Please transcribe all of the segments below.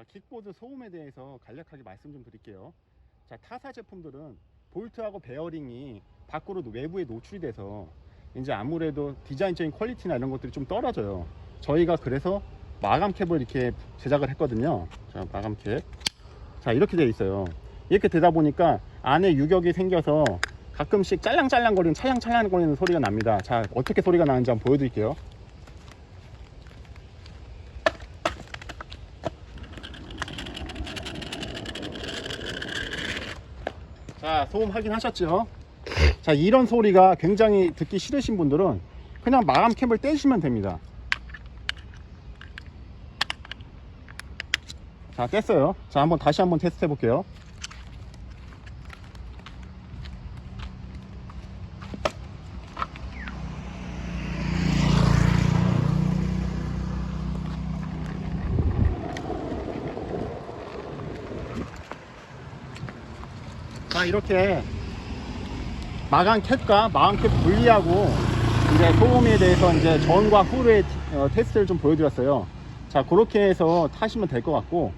자, 킥보드 소음에 대해서 간략하게 말씀 좀 드릴게요. 자, 타사 제품들은 볼트하고 베어링이 밖으로 외부에 노출이 돼서 이제 아무래도 디자인적인 퀄리티나 이런 것들이 좀 떨어져요. 저희가 그래서 마감 캡을 이렇게 제작을 했거든요. 자, 마감 캡. 자, 이렇게 되어 있어요. 이렇게 되다 보니까 안에 유격이 생겨서 가끔씩 짤랑짤랑거리는 찰랑찰랑거리는 소리가 납니다. 자, 어떻게 소리가 나는지 한번 보여드릴게요. 자, 소음 확인하셨죠? 자, 이런 소리가 굉장히 듣기 싫으신 분들은 그냥 마감 캡을 떼시면 됩니다. 자, 뗐어요. 자, 한번 다시 한번 테스트 해볼게요. 자, 이렇게 마감 캡과 마감 캡 분리하고 이제 소음에 대해서 이제 전과 후의 어, 테스트를 좀 보여드렸어요. 자, 그렇게 해서 타시면 될 것 같고,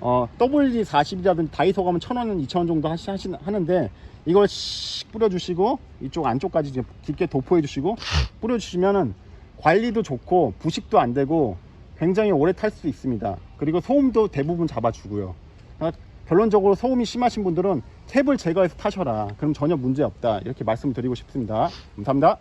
어, WD40이라든지 다이소 가면 1000원, 2000원 정도 하시, 하시, 하는데, 이걸 씩 뿌려주시고, 이쪽 안쪽까지 깊게 도포해 주시고, 뿌려주시면은 관리도 좋고, 부식도 안 되고, 굉장히 오래 탈 수 있습니다. 그리고 소음도 대부분 잡아주고요. 아, 결론적으로 소음이 심하신 분들은 캡을 제거해서 타셔라. 그럼 전혀 문제 없다. 이렇게 말씀드리고 싶습니다. 감사합니다.